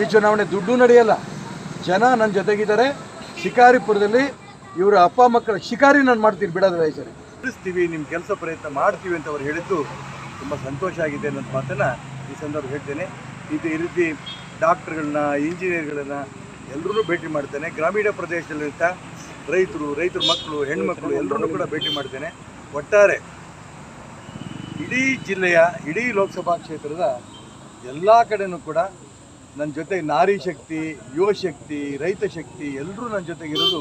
ಈ ಚುನಾವಣೆ ದುಡ್ಡು ನಡೆಯಲ್ಲ. ಜನ ನನ್ನ ಜೊತೆಗಿದ್ದಾರೆ. ಶಿಕಾರಿಪುರದಲ್ಲಿ ಇವರ ಅಪ್ಪ ಮಕ್ಕಳ ಶಿಕಾರಿ ನಾನು ಮಾಡ್ತೀನಿ ಬಿಡೋದಿಲ್ಲ ಸರಿ ತಿಳಿಸ್ತೀವಿ ನಿಮ್ಮ ಕೆಲಸ ಪ್ರಯತ್ನ ಮಾಡ್ತೀವಿ ಅಂತ ಅವ್ರು ಹೇಳಿದ್ದು ತುಂಬ ಸಂತೋಷ ಆಗಿದೆ ಅನ್ನೋದು ಮಾತನ್ನು ಈ ಸಂದರ್ಭ ಹೇಳ್ತೇನೆ. ಇದು ಈ ರೀತಿ ಡಾಕ್ಟರ್ಗಳನ್ನ, ಇಂಜಿನಿಯರ್ಗಳನ್ನ ಎಲ್ಲರೂ ಭೇಟಿ ಮಾಡ್ತೇನೆ. ಗ್ರಾಮೀಣ ಪ್ರದೇಶದಲ್ಲಿರ್ತ ರೈತರು, ರೈತರ ಮಕ್ಕಳು, ಹೆಣ್ಮಕ್ಳು ಎಲ್ಲರನ್ನೂ ಕೂಡ ಭೇಟಿ ಮಾಡ್ತೇನೆ. ಒಟ್ಟಾರೆ ಇಡೀ ಜಿಲ್ಲೆಯ, ಇಡೀ ಲೋಕಸಭಾ ಕ್ಷೇತ್ರದ ಎಲ್ಲ ಕಡೆಯೂ ಕೂಡ ನನ್ನ ಜೊತೆ ನಾರಿ ಶಕ್ತಿ ಯುವ ಶಕ್ತಿ ರೈತ ಶಕ್ತಿ ಎಲ್ಲರೂ ನನ್ನ ಜೊತೆಗೆ ಇರೋದು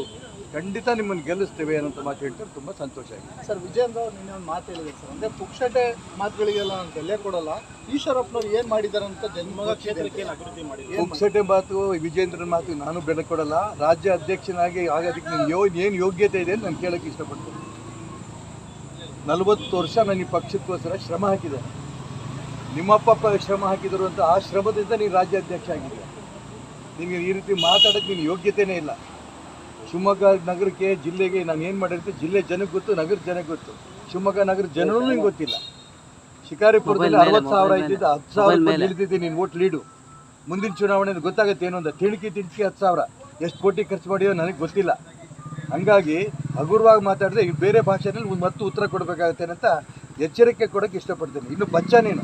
ಖಂಡಿತ ನಿಮ್ಮನ್ನು ಗೆಲ್ಲಿಸ್ತೇವೆ ಅನ್ನೋಂಥ ಮಾತು ಹೇಳ್ತಾರೆ ತುಂಬ ಸಂತೋಷ ಆಗಿದೆ ಸರ್ ವಿಜೇಂದ್ರ ಅವ್ರು ನಿನ್ನೆ ಒಂದು ಮಾತು ಹೇಳಿದೆ ಸರ್. ಅಂದ್ರೆ ಪುಕ್ಷಟೆ ಮಾತುಗಳಿಗೆಲ್ಲ ನಾನು ಬೆಲೆ ಕೊಡಲ್ಲ. ಈಶ್ವರಪ್ಪನವ್ರು ಏನು ಮಾಡಿದ್ದಾರೆ ಅಂತ ಜನ್ಮ ಕ್ಷೇತ್ರಕ್ಕೆ ಏನು ಅಭಿವೃದ್ಧಿ ಮಾಡಿದ್ರು? ಪುಕ್ಷಟೆ ಮಾತು ವಿಜೇಂದ್ರನ ಮಾತು ನಾನು ಬೆಲೆ ಕೊಡಲ್ಲ. ರಾಜ್ಯ ಅಧ್ಯಕ್ಷನಾಗಿ ಆಗೋದಕ್ಕೆ ನಿಮ್ಗೆ ಯೋ ಏನು ಯೋಗ್ಯತೆ ಇದೆ ಅಂತ ನಾನು ಕೇಳೋಕ್ಕೆ ಇಷ್ಟಪಡ್ತೀನಿ. ನಲವತ್ತು ವರ್ಷ ನಾನು ಈ ಪಕ್ಷಕ್ಕೋಸ್ಕರ ಶ್ರಮ ಹಾಕಿದೆ ನಿಮ್ಮಪ್ಪ ಶ್ರಮ ಹಾಕಿದರು ಅಂತ ಆ ಶ್ರಮದಿಂದ ನೀನು ರಾಜ್ಯಾಧ್ಯಕ್ಷ ಆಗಿದ್ದೆ. ನಿಮಗೆ ಈ ರೀತಿ ಮಾತಾಡೋಕ್ಕೆ ನಿನ್ನ ಯೋಗ್ಯತೆಯೇ ಇಲ್ಲ. ಶಿವಮೊಗ್ಗ ನಗರಕ್ಕೆ ಜಿಲ್ಲೆಗೆ ನಾನು ಏನು ಮಾಡಿರ್ತೀನಿ ಜಿಲ್ಲೆ ಜನಕ್ಕೆ ಗೊತ್ತು ನಗರ ಜನಕ್ಕೆ ಗೊತ್ತು. ಶಿವಮೊಗ್ಗ ನಗರ ಜನರು ನಿಮ್ಗೆ ಗೊತ್ತಿಲ್ಲ. ಶಿಕಾರಿಪುರದಲ್ಲಿ ಅರವತ್ತು ಸಾವಿರ ಇದ್ದಿದ್ದು ಹತ್ತು ಸಾವಿರ ಇಳಿದಿದ್ದೆ ನೀನು ಓಟ್ ಲೀಡು ಮುಂದಿನ ಚುನಾವಣೆ ಗೊತ್ತಾಗುತ್ತೆ ಏನು ಅಂತ. ತಿಣ್ಕಿ ತಿಣ್ಕಿ ಹತ್ತು ಸಾವಿರ. ಎಷ್ಟು ಕೋಟಿ ಖರ್ಚು ಮಾಡಿಯೋ ನನಗೆ ಗೊತ್ತಿಲ್ಲ. ಹಂಗಾಗಿ ಹಗುರವಾಗಿ ಮಾತಾಡಿದ್ರೆ ಬೇರೆ ಭಾಷೆಯಲ್ಲಿ ಒಂದು ಮತ್ತು ಉತ್ತರ ಕೊಡಬೇಕಾಗುತ್ತೆ ಅಂತ ಎಚ್ಚರಿಕೆ ಕೊಡೋಕ್ಕೆ ಇಷ್ಟಪಡ್ತೀನಿ. ಇನ್ನು ಬಚ್ಚ ನೀನು.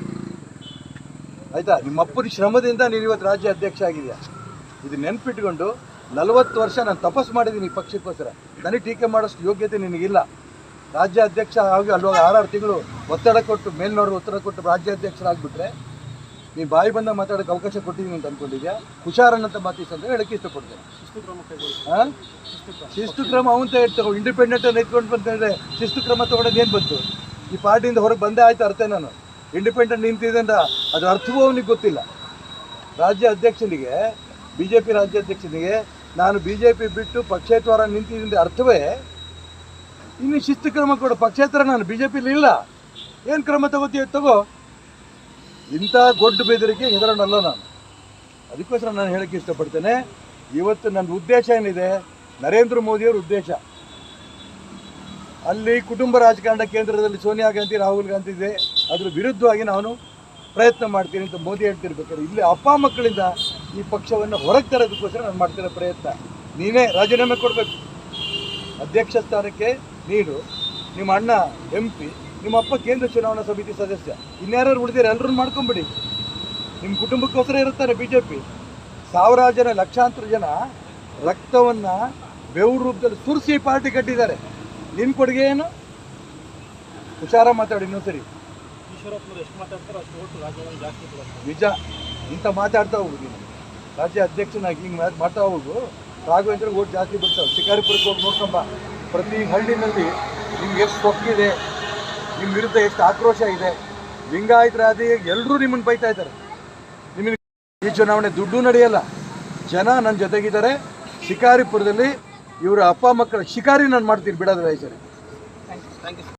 ಆಯಿತಾ? ನಿಮ್ಮ ಅಪ್ಪನ ಶ್ರಮದಿಂದ ನೀನು ಇವತ್ತು ರಾಜ್ಯ ಅಧ್ಯಕ್ಷ ಆಗಿದೆಯಾ? ಇದು ನೆನ್ಪಿಟ್ಕೊಂಡು ನಲವತ್ತು ವರ್ಷ ನಾನು ತಪಸ್ಸು ಮಾಡಿದ್ದೀನಿ ಈ ಪಕ್ಷಕ್ಕೋಸ್ಕರ. ನನಗೆ ಟೀಕೆ ಮಾಡೋಷ್ಟು ಯೋಗ್ಯತೆ ನಿನಗಿಲ್ಲ. ರಾಜ್ಯ ಅಧ್ಯಕ್ಷ ಆಗಿ ಅಲ್ವಾಗ ಆರಾರು ತಿಂಗಳು ಒತ್ತಡ ಕೊಟ್ಟು ಮೇಲ್ನೋಡ್ಗೆ ಒತ್ತಡ ಕೊಟ್ಟು ರಾಜ್ಯ ಅಧ್ಯಕ್ಷರಾಗ್ಬಿಟ್ರೆ ನೀನು ಬಾಯಿ ಬಂದ ಮಾತಾಡೋಕೆ ಅವಕಾಶ ಕೊಟ್ಟಿದ್ದೀನಿ ಅಂತ ಅಂದ್ಕೊಂಡಿದ್ಯಾ ಹುಷಾರನ್ನಂತ ಮಾತೀಸ್ ಅಂತ ಹೇಳಕ್ಕೆ ಇಷ್ಟಪಡ್ತೇನೆ. ಹಾಂ ಶಿಸ್ತು ಕ್ರಮ ಅವಂತ ಹೇಳ್ತೇವೆ ಇಂಡಿಪೆಂಡೆಂಟ್ ನಿಂತ್ಕೊಂಡು ಬಂತಂದ್ರೆ ಶಿಸ್ತು ಕ್ರಮ ತಗೊಳ್ಳೋದು ಏನು ಬಂತು? ಈ ಪಾರ್ಟಿಯಿಂದ ಹೊರಗೆ ಬಂದೇ ಆಯ್ತು ಅರ್ಥ ನಾನು. ಇಂಡಿಪೆಂಡೆಂಟ್ ನಿಂತಿದೆ ಅಂತ ಅದು ಅರ್ಥವೂ ಅವನಿಗೆ ಗೊತ್ತಿಲ್ಲ. ರಾಜ್ಯ ಅಧ್ಯಕ್ಷನಿಗೆ ಬಿ ಜೆ ಪಿ ರಾಜ್ಯಾಧ್ಯಕ್ಷನಿಗೆ ನಾನು ಬಿ ಜೆ ಪಿ ಬಿಟ್ಟು ಪಕ್ಷೇತರ ನಿಂತಿದ್ದ ಅರ್ಥವೇ? ಇನ್ನು ಶಿಸ್ತು ಕ್ರಮ ಕೊಡು, ಪಕ್ಷೇತರ ನಾನು ಬಿ ಜೆ ಪಿಲಿ ಇಲ್ಲ. ಏನು ಕ್ರಮ ತಗೋತೀಯ ತಗೋ. ಇಂಥ ದೊಡ್ಡ ಬೆದರಿಕೆ ಹೆದರಣಲ್ಲ ನಾನು. ಅದಕ್ಕೋಸ್ಕರ ನಾನು ಹೇಳಕ್ಕೆ ಇಷ್ಟಪಡ್ತೇನೆ, ಇವತ್ತು ನನ್ನ ಉದ್ದೇಶ ಏನಿದೆ? ನರೇಂದ್ರ ಮೋದಿಯವ್ರ ಉದ್ದೇಶ. ಅಲ್ಲಿ ಕುಟುಂಬ ರಾಜಕಾರಣ ಕೇಂದ್ರದಲ್ಲಿ ಸೋನಿಯಾ ಗಾಂಧಿ, ರಾಹುಲ್ ಗಾಂಧಿ ಇದೆ. ಅದ್ರ ವಿರುದ್ಧವಾಗಿ ನಾನು ಪ್ರಯತ್ನ ಮಾಡ್ತೀನಿ ಅಂತ ಮೋದಿ ಹೇಳ್ತಿರ್ಬೇಕಾದ್ರೆ, ಇಲ್ಲಿ ಅಪ್ಪ ಮಕ್ಕಳಿಂದ ಈ ಪಕ್ಷವನ್ನು ಹೊರಗೆ ತರೋದಕ್ಕೋಸ್ಕರ ನಾನು ಮಾಡ್ತಿರೋ ಪ್ರಯತ್ನ. ನೀನೇ ರಾಜೀನಾಮೆ ಕೊಡಬೇಕು. ಅಧ್ಯಕ್ಷ ಸ್ಥಾನಕ್ಕೆ ನೀನು ನಿಮ್ಮ ಅಣ್ಣ ಎಂ ಪಿ ನಿಮ್ಮ ಅಪ್ಪ ಕೇಂದ್ರ ಚುನಾವಣಾ ಸಮಿತಿ ಸದಸ್ಯ. ಇನ್ಯಾರು ಉಳಿದಿರ ಎಲ್ಲರೂ ಮಾಡ್ಕೊಂಬಿಡಿ. ನಿಮ್ಮ ಕುಟುಂಬಕ್ಕೋಸ್ಕರ ಇರುತ್ತಾರೆ ಬಿ ಜೆ ಪಿ ಸಾವಿರಾರು ಜನ, ಲಕ್ಷಾಂತರ ಜನ ರಕ್ತವನ್ನು ಬೆವರು ರೂಪದಲ್ಲಿ ಸುರಿಸಿ ಪಾರ್ಟಿ ಕಟ್ಟಿದ್ದಾರೆ. ನಿನ್ನ ಕೊಡುಗೆ ಏನು? ಹುಷಾರ ಮಾತಾಡಿ ಇನ್ನೊಂದು ನಿಜ ಇಂಥ ಮಾತಾಡ್ತಾ ಹೋಗು ನೀನು. ರಾಜ್ಯ ಅಧ್ಯಕ್ಷನಾಗಿ ಹಿಂಗೆ ಮಾತ್- ಮಾಡ್ತಾ ಹೋಗು. ರಾಘವೇಂದ್ರ ಓಟ್ ಜಾಸ್ತಿ ಬರ್ತಾವೆ ಶಿಕಾರಿಪುರಕ್ಕೆ ಹೋಗಿ ನೋಡ್ಕೊಂಬ. ಪ್ರತಿ ಹಳ್ಳಿನಲ್ಲಿ ನಿಮ್ಗೆ ಎಷ್ಟು ಸೊಕ್ಕಿದೆ ನಿಮ್ಮ ವಿರುದ್ಧ ಎಷ್ಟು ಆಕ್ರೋಶ ಇದೆ ಲಿಂಗಾಯತರಾದಿ ಎಲ್ಲರೂ ನಿಮ್ಮನ್ನು ಬೈತಾ ಇದ್ದಾರೆ. ನಿಮಗೆ ಈ ಚುನಾವಣೆ ದುಡ್ಡು ನಡೆಯಲ್ಲ. ಜನ ನನ್ನ ಜೊತೆಗಿದ್ದಾರೆ. ಶಿಕಾರಿಪುರದಲ್ಲಿ ಇವರ ಅಪ್ಪ ಮಕ್ಕಳ ಶಿಕಾರಿ ನಾನು ಮಾಡ್ತೀನಿ ಬಿಡೋದು ಈ